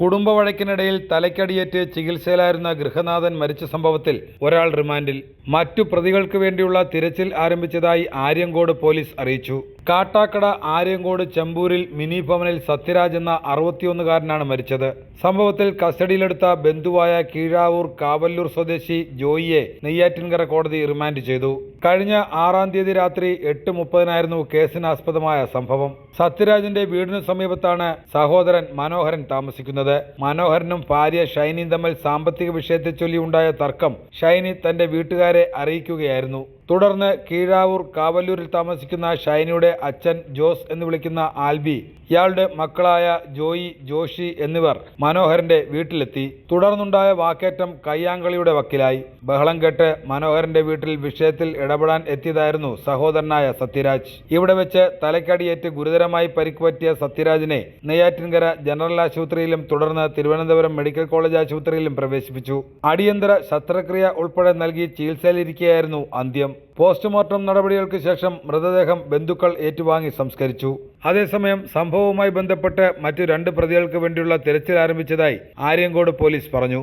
കുടുംബ വഴക്കിനിടയിൽ തലയ്ക്കടിയേറ്റ് ചികിത്സയിലായിരുന്ന ഗൃഹനാഥൻ മരിച്ച സംഭവത്തിൽ ഒരാൾ റിമാൻഡിൽ. മറ്റു പ്രതികൾക്ക് വേണ്ടിയുള്ള തിരച്ചിൽ ആരംഭിച്ചതായി ആര്യങ്കോട് പോലീസ് അറിയിച്ചു. കാട്ടാക്കട ആര്യങ്കോട് ചെമ്പൂരിൽ മിനി ഭവനിൽ സത്യരാജ് എന്ന അറുപത്തിയൊന്നുകാരനാണ് മരിച്ചത്. സംഭവത്തിൽ കസ്റ്റഡിയിലെടുത്ത ബന്ധുവായ കീഴാവൂർ കാവല്ലൂർ സ്വദേശി ജോയിയെ നെയ്യാറ്റിൻകര കോടതി റിമാൻഡ് ചെയ്തു. കഴിഞ്ഞ ആറാം തീയതി രാത്രി എട്ട് മുപ്പതിനായിരുന്നു കേസിനാസ്പദമായ സംഭവം. സത്യരാജിന്റെ വീടിനു സമീപത്താണ് സഹോദരൻ മനോഹരൻ താമസിക്കുന്നത്. മനോഹരനും ഭാര്യ ഷൈനിയും തമ്മിൽ സാമ്പത്തിക വിഷയത്തെ ചൊല്ലിയുണ്ടായ തർക്കം ഷൈനി തന്റെ വീട്ടുകാരെ അറിയിക്കുകയായിരുന്നു. തുടർന്ന് കീഴാവൂർ കാവല്ലൂരിൽ താമസിക്കുന്ന ഷൈനിയുടെ അച്ഛൻ ജോസ് എന്ന് വിളിക്കുന്ന ആൽബി ഇയാളുടെ മക്കളായ ജോയി ജോഷി എന്നിവർ മനോഹരന്റെ വീട്ടിലെത്തി. തുടർന്നുണ്ടായ വാക്കേറ്റം കയ്യാങ്കളിയുടെ വക്കിലായി. ബഹളം കേട്ട് മനോഹരന്റെ വീട്ടിൽ വിഷയത്തിൽ ഇടപെടാൻ എത്തിയതായിരുന്നു സഹോദരനായ സത്യരാജ്. ഇവിടെ വെച്ച് തലക്കടിയേറ്റ് ഗുരുതരമായി പരിക്ക് പറ്റിയ സത്യരാജിനെ നെയ്യാറ്റിൻകര ജനറൽ ആശുപത്രിയിലും തുടർന്ന് തിരുവനന്തപുരം മെഡിക്കൽ കോളേജ് ആശുപത്രിയിലും പ്രവേശിപ്പിച്ചു. അടിയന്തര ശസ്ത്രക്രിയ ഉൾപ്പെടെ നൽകി ചികിത്സയിലിരിക്കുകയായിരുന്നു അന്ത്യം. പോസ്റ്റ്മോർട്ടം നടപടികൾക്ക് ശേഷം മൃതദേഹം ബന്ധുക്കൾ ഏറ്റുവാങ്ങി സംസ്കരിച്ചു. അതേസമയം സംഭവവുമായി ബന്ധപ്പെട്ട് മറ്റു രണ്ട് പ്രതികൾക്ക് വേണ്ടിയുള്ള തിരച്ചിൽ ആരംഭിച്ചതായി ആര്യങ്കോട് പോലീസ് പറഞ്ഞു.